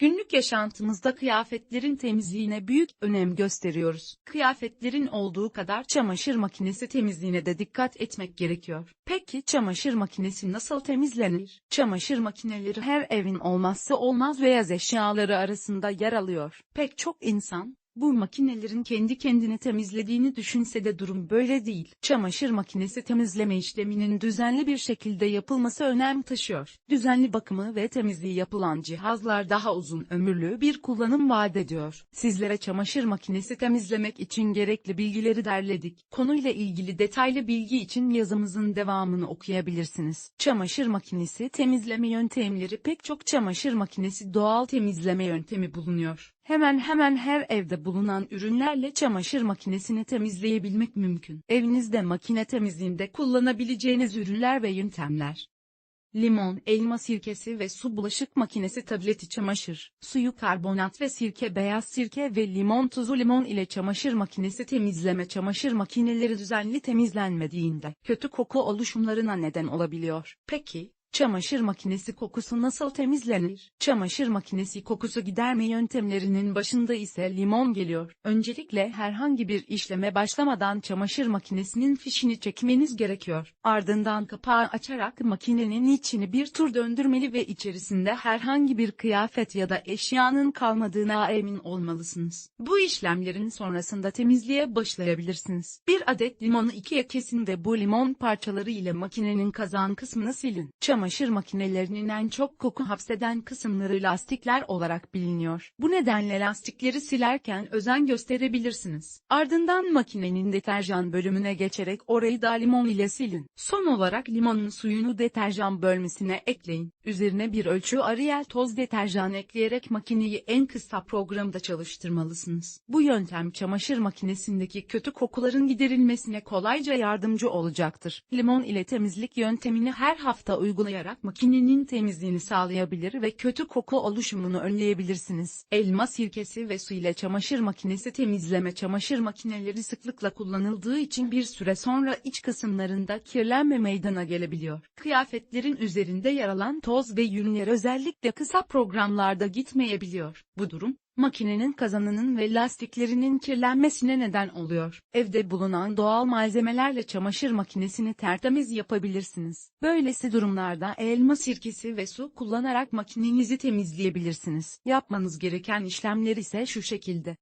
Günlük yaşantımızda kıyafetlerin temizliğine büyük önem gösteriyoruz. Kıyafetlerin olduğu kadar çamaşır makinesi temizliğine de dikkat etmek gerekiyor. Peki çamaşır makinesi nasıl temizlenir? Çamaşır makineleri her evin olmazsa olmaz beyaz eşyaları arasında yer alıyor. Pek çok insan, bu makinelerin kendi kendini temizlediğini düşünse de durum böyle değil. Çamaşır makinesi temizleme işleminin düzenli bir şekilde yapılması önem taşıyor. Düzenli bakımı ve temizliği yapılan cihazlar daha uzun ömürlü bir kullanım vaat ediyor. Sizlere çamaşır makinesi temizlemek için gerekli bilgileri derledik. Konuyla ilgili detaylı bilgi için yazımızın devamını okuyabilirsiniz. Çamaşır makinesi temizleme yöntemleri pek çok çamaşır makinesi doğal temizleme yöntemi bulunuyor. Hemen hemen her evde bulunan ürünlerle çamaşır makinesini temizleyebilmek mümkün. Evinizde makine temizliğinde kullanabileceğiniz ürünler ve yöntemler. Limon, elma sirkesi ve su bulaşık makinesi tableti çamaşır, suyu karbonat ve sirke beyaz sirke ve limon tuzu limon ile çamaşır makinesi temizleme çamaşır makineleri düzenli temizlenmediğinde kötü koku oluşumlarına neden olabiliyor. Peki, Çamaşır makinesi kokusu nasıl temizlenir? Çamaşır makinesi kokusu giderme yöntemlerinin başında ise limon geliyor. Öncelikle herhangi bir işleme başlamadan çamaşır makinesinin fişini çekmeniz gerekiyor. Ardından kapağı açarak makinenin içini bir tur döndürmeli ve içerisinde herhangi bir kıyafet ya da eşyanın kalmadığına emin olmalısınız. Bu işlemlerin sonrasında temizliğe başlayabilirsiniz. Bir adet limonu ikiye kesin ve bu limon parçaları ile makinenin kazan kısmını silin. Çamaşır makinelerinin en çok koku hapseden kısımları lastikler olarak biliniyor. Bu nedenle lastikleri silerken özen gösterebilirsiniz. Ardından makinenin deterjan bölümüne geçerek orayı da limon ile silin. Son olarak limonun suyunu deterjan bölmesine ekleyin. Üzerine bir ölçü Ariel toz deterjan ekleyerek makineyi en kısa programda çalıştırmalısınız. Bu yöntem çamaşır makinesindeki kötü kokuların giderilmesine kolayca yardımcı olacaktır. Limon ile temizlik yöntemini her hafta uygulayarak makinenin temizliğini sağlayabilir ve kötü koku oluşumunu önleyebilirsiniz. Elma sirkesi ve su ile çamaşır makinesi temizleme çamaşır makineleri sıklıkla kullanıldığı için bir süre sonra iç kısımlarında kirlenme meydana gelebiliyor. Kıyafetlerin üzerinde yer alan toz ve yünler özellikle kısa programlarda gitmeyebiliyor. Bu durum, makinenin kazanının ve lastiklerinin kirlenmesine neden oluyor. Evde bulunan doğal malzemelerle çamaşır makinesini tertemiz yapabilirsiniz. Böylesi durumlarda elma sirkesi ve su kullanarak makinenizi temizleyebilirsiniz. Yapmanız gereken işlemler ise şu şekilde.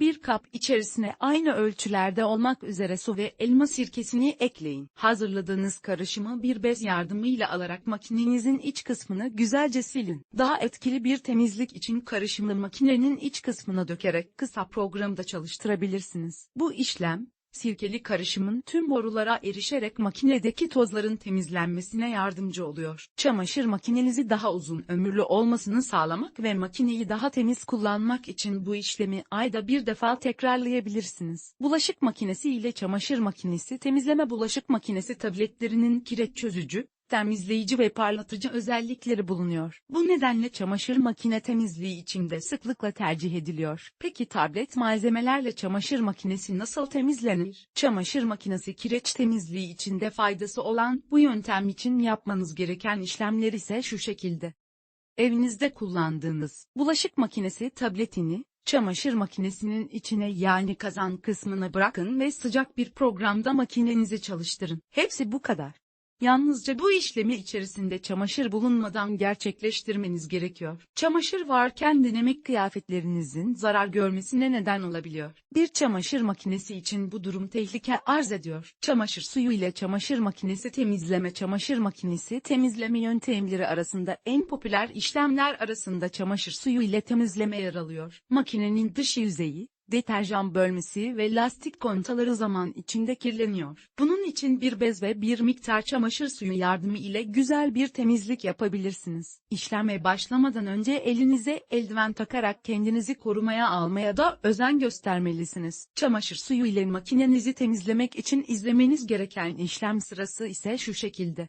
Bir kap içerisine aynı ölçülerde olmak üzere su ve elma sirkesini ekleyin. Hazırladığınız karışımı bir bez yardımıyla alarak makinenizin iç kısmını güzelce silin. Daha etkili bir temizlik için karışımı makinenin iç kısmına dökerek kısa programda çalıştırabilirsiniz. Bu işlem, sirkeli karışımın tüm borulara erişerek makinedeki tozların temizlenmesine yardımcı oluyor. Çamaşır makinenizi daha uzun ömürlü olmasını sağlamak ve makineyi daha temiz kullanmak için bu işlemi ayda bir defa tekrarlayabilirsiniz. Bulaşık makinesi ile çamaşır makinesi temizleme bulaşık makinesi tabletlerinin kireç çözücü, temizleyici ve parlatıcı özellikleri bulunuyor. Bu nedenle çamaşır makine temizliği için de sıklıkla tercih ediliyor. Peki tablet malzemelerle çamaşır makinesi nasıl temizlenir? Çamaşır makinesi kireç temizliği için de faydası olan bu yöntem için yapmanız gereken işlemler ise şu şekilde. Evinizde kullandığınız bulaşık makinesi tabletini, çamaşır makinesinin içine yani kazan kısmına bırakın ve sıcak bir programda makinenizi çalıştırın. Hepsi bu kadar. Yalnızca bu işlemi içerisinde çamaşır bulunmadan gerçekleştirmeniz gerekiyor. Çamaşır varken denemek kıyafetlerinizin zarar görmesine neden olabiliyor. Bir çamaşır makinesi için bu durum tehlike arz ediyor. Çamaşır suyu ile çamaşır makinesi temizleme çamaşır makinesi temizleme yöntemleri arasında en popüler işlemler arasında çamaşır suyu ile temizleme yer alıyor. Makinenin dış yüzeyi, deterjan bölmesi ve lastik kontaları zaman içinde kirleniyor. Bunun için bir bez ve bir miktar çamaşır suyu yardımı ile güzel bir temizlik yapabilirsiniz. İşleme başlamadan önce elinize eldiven takarak kendinizi korumaya almaya da özen göstermelisiniz. Çamaşır suyu ile makinenizi temizlemek için izlemeniz gereken işlem sırası ise şu şekilde.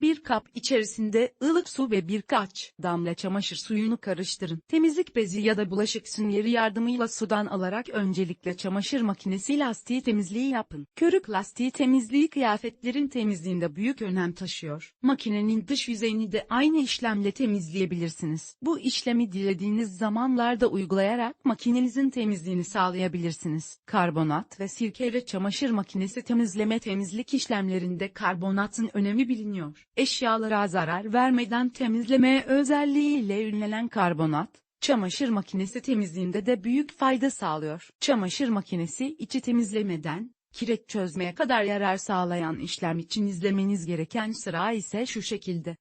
Bir kap içerisinde ılık su ve birkaç damla çamaşır suyunu karıştırın. Temizlik bezi ya da bulaşık süngeri yardımıyla sudan alarak öncelikle çamaşır makinesi lastiği temizliği yapın. Körük lastiği temizliği kıyafetlerin temizliğinde büyük önem taşıyor. Makinenin dış yüzeyini de aynı işlemle temizleyebilirsiniz. Bu işlemi dilediğiniz zamanlarda uygulayarak makinenizin temizliğini sağlayabilirsiniz. Karbonat ve sirke çamaşır makinesi temizleme temizlik işlemlerinde karbonatın önemi biliniyor. Eşyalara zarar vermeden temizleme özelliğiyle ünlenen karbonat, çamaşır makinesi temizliğinde de büyük fayda sağlıyor. Çamaşır makinesi içi temizlemeden, kireç çözmeye kadar yarar sağlayan işlem için izlemeniz gereken sıra ise şu şekilde.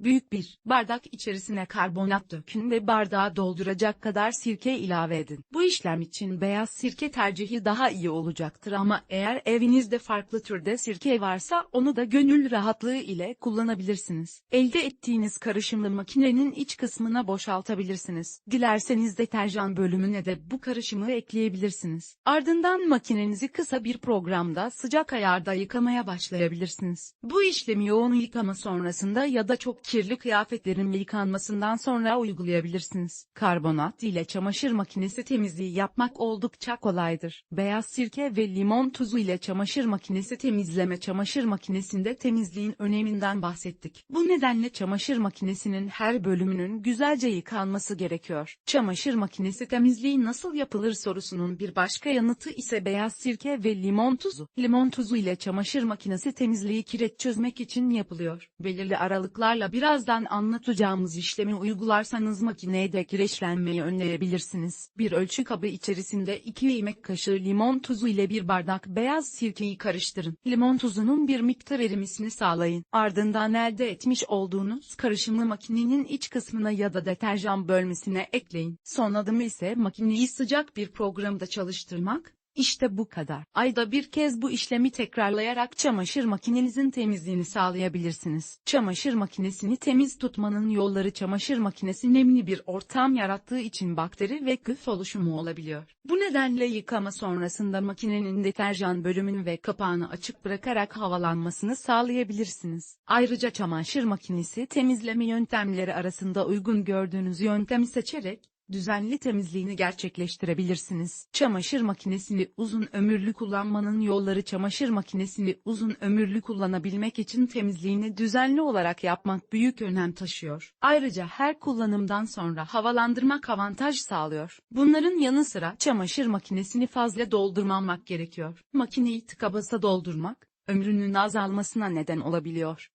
Büyük bir bardak içerisine karbonat dökün ve bardağı dolduracak kadar sirke ilave edin. Bu işlem için beyaz sirke tercihi daha iyi olacaktır ama eğer evinizde farklı türde sirke varsa onu da gönül rahatlığı ile kullanabilirsiniz. Elde ettiğiniz karışımı makinenin iç kısmına boşaltabilirsiniz. Dilerseniz deterjan bölümüne de bu karışımı ekleyebilirsiniz. Ardından makinenizi kısa bir programda sıcak ayarda yıkamaya başlayabilirsiniz. Bu işlemi yoğun yıkama sonrasında ya da çok kirli kıyafetlerin yıkanmasından sonra uygulayabilirsiniz. Karbonat ile çamaşır makinesi temizliği yapmak oldukça kolaydır. Beyaz sirke ve limon tuzu ile çamaşır makinesi temizleme çamaşır makinesinde temizliğin öneminden bahsettik. Bu nedenle çamaşır makinesinin her bölümünün güzelce yıkanması gerekiyor. Çamaşır makinesi temizliği nasıl yapılır sorusunun bir başka yanıtı ise beyaz sirke ve limon tuzu. Limon tuzu ile çamaşır makinesi temizliği kireç çözmek için yapılıyor. Belirli aralıklarla birazdan anlatacağımız işlemi uygularsanız makinede kireçlenmeyi önleyebilirsiniz. Bir ölçü kabı içerisinde 2 yemek kaşığı limon tuzu ile bir bardak beyaz sirkeyi karıştırın. Limon tuzunun bir miktar erimesini sağlayın. Ardından elde etmiş olduğunuz karışımı makinenin iç kısmına ya da deterjan bölmesine ekleyin. Son adım ise makineyi sıcak bir programda çalıştırmak, işte bu kadar. Ayda bir kez bu işlemi tekrarlayarak çamaşır makinenizin temizliğini sağlayabilirsiniz. Çamaşır makinesini temiz tutmanın yolları çamaşır makinesi nemli bir ortam yarattığı için bakteri ve küf oluşumu olabiliyor. Bu nedenle yıkama sonrasında makinenin deterjan bölümünü ve kapağını açık bırakarak havalanmasını sağlayabilirsiniz. Ayrıca çamaşır makinesi temizleme yöntemleri arasında uygun gördüğünüz yöntemi seçerek, düzenli temizliğini gerçekleştirebilirsiniz. Çamaşır makinesini uzun ömürlü kullanmanın yolları çamaşır makinesini uzun ömürlü kullanabilmek için temizliğini düzenli olarak yapmak büyük önem taşıyor. Ayrıca her kullanımdan sonra havalandırmak avantaj sağlıyor. Bunların yanı sıra çamaşır makinesini fazla doldurmamak gerekiyor. Makineyi tıka basa doldurmak, ömrünün azalmasına neden olabiliyor.